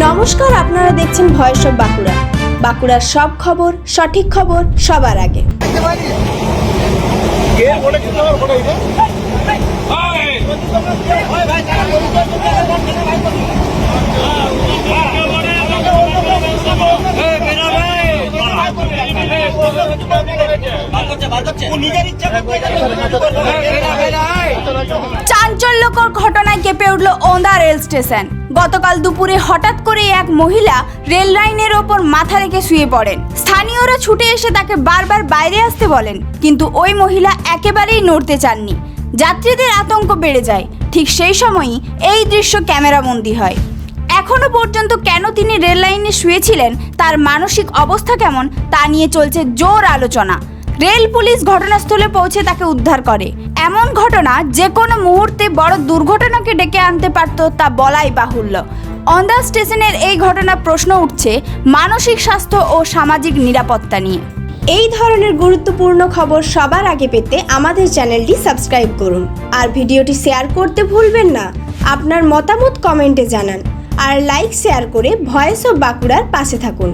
নমস্কার আপনারা দেখছেন ভয়েস অফ বাঁকুড়া বাঁকুড়ার সব খবর সঠিক খবর সবার আগে চাঞ্চল্যকর ঘটনায় কেঁপে উঠল ওন্দা রেল স্টেশন গতকাল দুপুরে হঠাৎ করে এক মহিলা রেল লাইনের ওপর মাথা রেখে শুয়ে পড়েন। স্থানীয়রা ছুটে এসে তাকে বারবার বাইরে আসতে বলেন, কিন্তু ওই মহিলা একেবারেই নড়তে চাননি। যাত্রীদের আতঙ্ক বেড়ে যায়। ঠিক সেই সময়ই এই দৃশ্য ক্যামেরাবন্দি হয়। এখনও পর্যন্ত কেন তিনি রেল লাইনে শুয়েছিলেন, তার মানসিক অবস্থা কেমন, তা নিয়ে চলছে জোর আলোচনা। রেল পুলিশ ঘটনাস্থলে পৌঁছে তাকে উদ্ধার করে। এমন ঘটনা যে কোনো মুহূর্তে বড় দুর্ঘটনাকে ডেকে আনতে পারত তা বলাই বাহুল্য। অন্দা স্টেশনের এই ঘটনা প্রশ্ন উঠছে মানসিক স্বাস্থ্য ও সামাজিক নিরাপত্তা নিয়ে। এই ধরনের গুরুত্বপূর্ণ খবর সবার আগে পেতে আমাদের চ্যানেলটি সাবস্ক্রাইব করুন। আর ভিডিওটি শেয়ার করতে ভুলবেন না। আপনার মতামত কমেন্টে জানান। আর লাইক, শেয়ার করে ভয়েস অফ বাঁকুড়ার পাশে থাকুন।